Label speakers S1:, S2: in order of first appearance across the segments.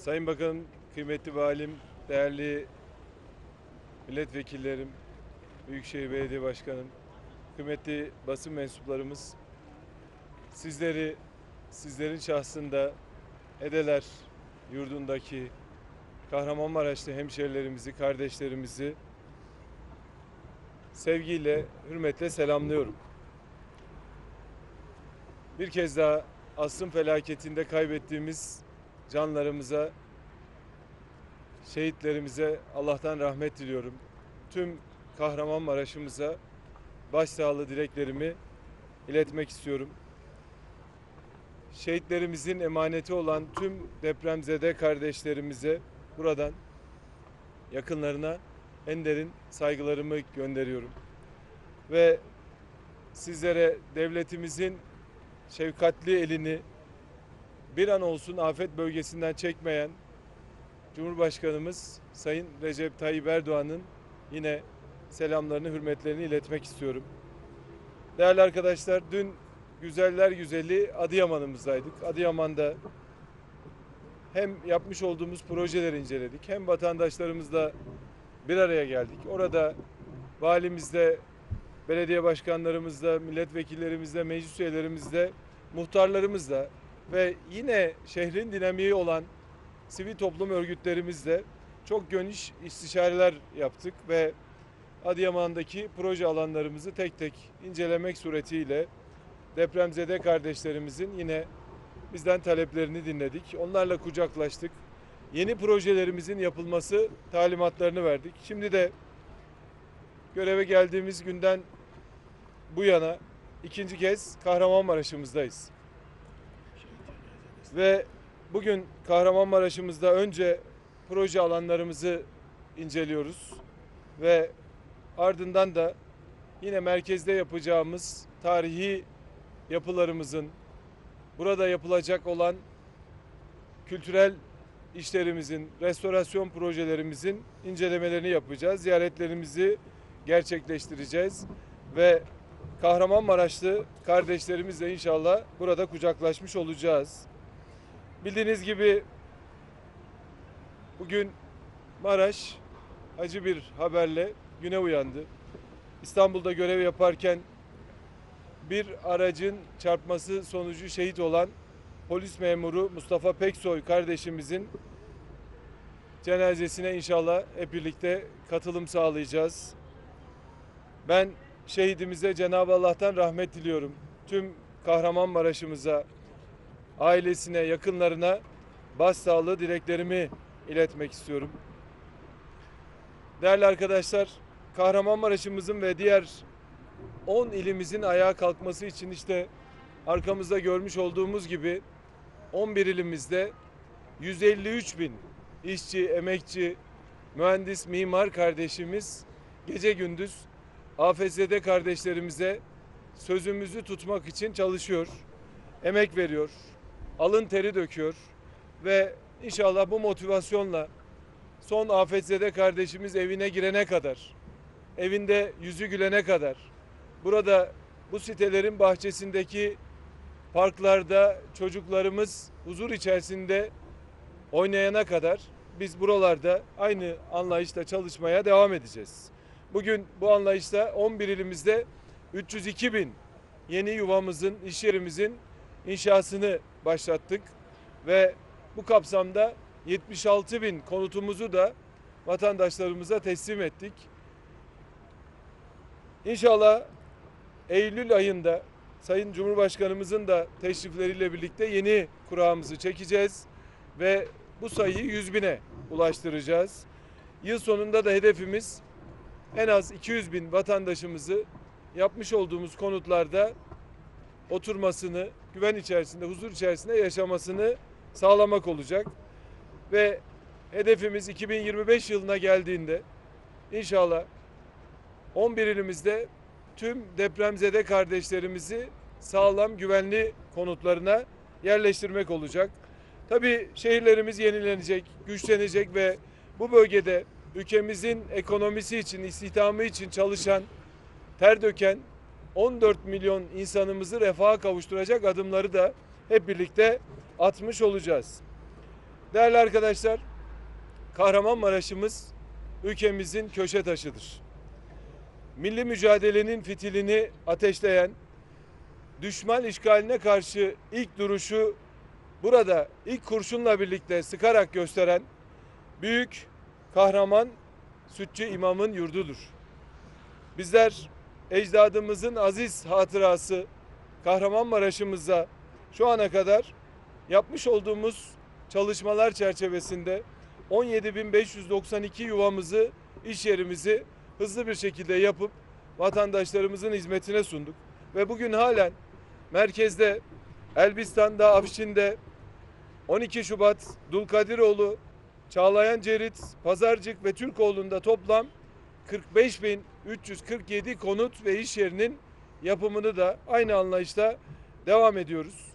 S1: Sayın Bakanım, kıymetli valim, değerli milletvekillerim, Büyükşehir Belediye Başkanım, kıymetli basın mensuplarımız, sizleri, sizlerin şahsında Edeler yurdundaki Kahramanmaraşlı hemşerilerimizi, kardeşlerimizi sevgiyle, hürmetle selamlıyorum. Bir kez daha asrın felaketinde kaybettiğimiz canlarımıza, şehitlerimize Allah'tan rahmet diliyorum. Tüm Kahramanmaraş'ımıza başsağlığı dileklerimi iletmek istiyorum. Şehitlerimizin emaneti olan tüm depremzede kardeşlerimize buradan yakınlarına en derin saygılarımı gönderiyorum. Ve sizlere devletimizin şefkatli elini bir an olsun afet bölgesinden çekmeyen Cumhurbaşkanımız Sayın Recep Tayyip Erdoğan'ın yine selamlarını, hürmetlerini iletmek istiyorum. Değerli arkadaşlar, dün güzeller güzeli Adıyaman'ımızdaydık. Adıyaman'da hem yapmış olduğumuz projeleri inceledik, hem vatandaşlarımızla bir araya geldik. Orada valimizle, belediye başkanlarımızla, milletvekillerimizle, meclis üyelerimizle, muhtarlarımızla ve yine şehrin dinamiği olan sivil toplum örgütlerimizle çok geniş istişareler yaptık ve Adıyaman'daki proje alanlarımızı tek tek incelemek suretiyle depremzede kardeşlerimizin yine bizden taleplerini dinledik. Onlarla kucaklaştık. Yeni projelerimizin yapılması talimatlarını verdik. Şimdi de göreve geldiğimiz günden bu yana ikinci kez Kahramanmaraş'ımızdayız. Ve bugün Kahramanmaraş'ımızda önce proje alanlarımızı inceliyoruz ve ardından da yine merkezde yapacağımız tarihi yapılarımızın burada yapılacak olan kültürel işlerimizin, restorasyon projelerimizin incelemelerini yapacağız. Ziyaretlerimizi gerçekleştireceğiz ve Kahramanmaraşlı kardeşlerimizle inşallah burada kucaklaşmış olacağız. Bildiğiniz gibi bugün Maraş acı bir haberle güne uyandı. İstanbul'da görev yaparken bir aracın çarpması sonucu şehit olan polis memuru Mustafa Peksoy kardeşimizin cenazesine inşallah hep birlikte katılım sağlayacağız. Ben şehidimize Cenab-ı Allah'tan rahmet diliyorum. Tüm Kahramanmaraş'ımıza, ailesine, yakınlarına başsağlığı dileklerimi iletmek istiyorum. Değerli arkadaşlar, Kahramanmaraş'ımızın ve diğer 10 ilimizin ayağa kalkması için işte arkamızda görmüş olduğumuz gibi 11 ilimizde 153 bin işçi, emekçi, mühendis, mimar kardeşimiz gece gündüz AFS'de kardeşlerimize sözümüzü tutmak için çalışıyor, emek veriyor, alın teri döküyor ve inşallah bu motivasyonla son afetzede kardeşimiz evine girene kadar, evinde yüzü gülene kadar, burada bu sitelerin bahçesindeki parklarda çocuklarımız huzur içerisinde oynayana kadar biz buralarda aynı anlayışla çalışmaya devam edeceğiz. Bugün bu anlayışta 11 ilimizde 302 bin yeni yuvamızın, iş yerimizin inşasını başlattık ve bu kapsamda 76 bin konutumuzu da vatandaşlarımıza teslim ettik. İnşallah Eylül ayında Sayın Cumhurbaşkanımızın da teşrifleriyle birlikte yeni kurağımızı çekeceğiz ve bu sayıyı 100 bine ulaştıracağız. Yıl sonunda da hedefimiz en az 200 bin vatandaşımızı yapmış olduğumuz konutlarda oturmasını, güven içerisinde, huzur içerisinde yaşamasını sağlamak olacak. Ve hedefimiz 2025 yılına geldiğinde inşallah 11 ilimizde tüm depremzede kardeşlerimizi sağlam güvenli konutlarına yerleştirmek olacak. Tabii şehirlerimiz yenilenecek, güçlenecek ve bu bölgede ülkemizin ekonomisi için, istihdamı için çalışan, ter döken 14 milyon insanımızı refaha kavuşturacak adımları da hep birlikte atmış olacağız. Değerli arkadaşlar, Kahramanmaraş'ımız ülkemizin köşe taşıdır. Milli mücadelenin fitilini ateşleyen, düşman işgaline karşı ilk duruşu burada ilk kurşunla birlikte sıkarak gösteren büyük kahraman Sütçü İmam'ın yurdudur. Bizler ecdadımızın aziz hatırası Kahramanmaraş'ımıza şu ana kadar yapmış olduğumuz çalışmalar çerçevesinde 17.592 yuvamızı, iş yerimizi hızlı bir şekilde yapıp vatandaşlarımızın hizmetine sunduk. Ve bugün halen merkezde, Elbistan'da, Afşin'de, 12 Şubat, Dulkadiroğlu, Çağlayan Cerit, Pazarcık ve Türkoğlu'nda toplam 45.347 konut ve iş yerinin yapımını da aynı anlayışla devam ediyoruz.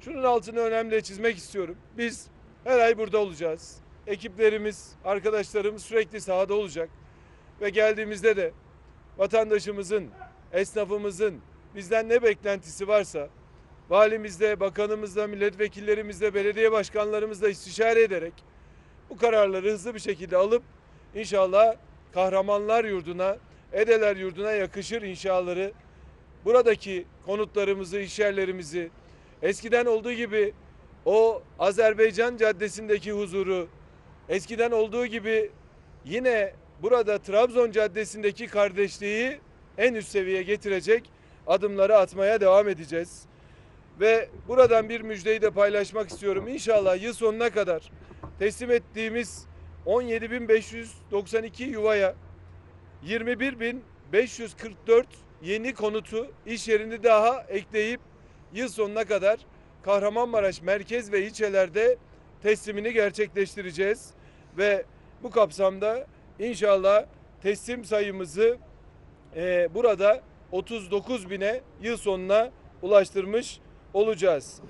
S1: Şunun altını önemli çizmek istiyorum. Biz her ay burada olacağız. Ekiplerimiz, arkadaşlarımız sürekli sahada olacak. Ve geldiğimizde de vatandaşımızın, esnafımızın bizden ne beklentisi varsa valimizle, bakanımızla, milletvekillerimizle, belediye başkanlarımızla istişare ederek bu kararları hızlı bir şekilde alıp inşallah kahramanlar yurduna, edeler yurduna yakışır inşaları buradaki konutlarımızı, işyerlerimizi eskiden olduğu gibi o Azerbaycan Caddesi'ndeki huzuru, eskiden olduğu gibi yine burada Trabzon Caddesi'ndeki kardeşliği en üst seviyeye getirecek adımları atmaya devam edeceğiz. Ve buradan bir müjdeyi de paylaşmak istiyorum. İnşallah yıl sonuna kadar teslim ettiğimiz 17.592 yuvaya 21.544 yeni konutu iş yerini daha ekleyip yıl sonuna kadar Kahramanmaraş merkez ve ilçelerde teslimini gerçekleştireceğiz ve bu kapsamda inşallah teslim sayımızı eee, burada 39 bine yıl sonuna ulaştırmış olacağız.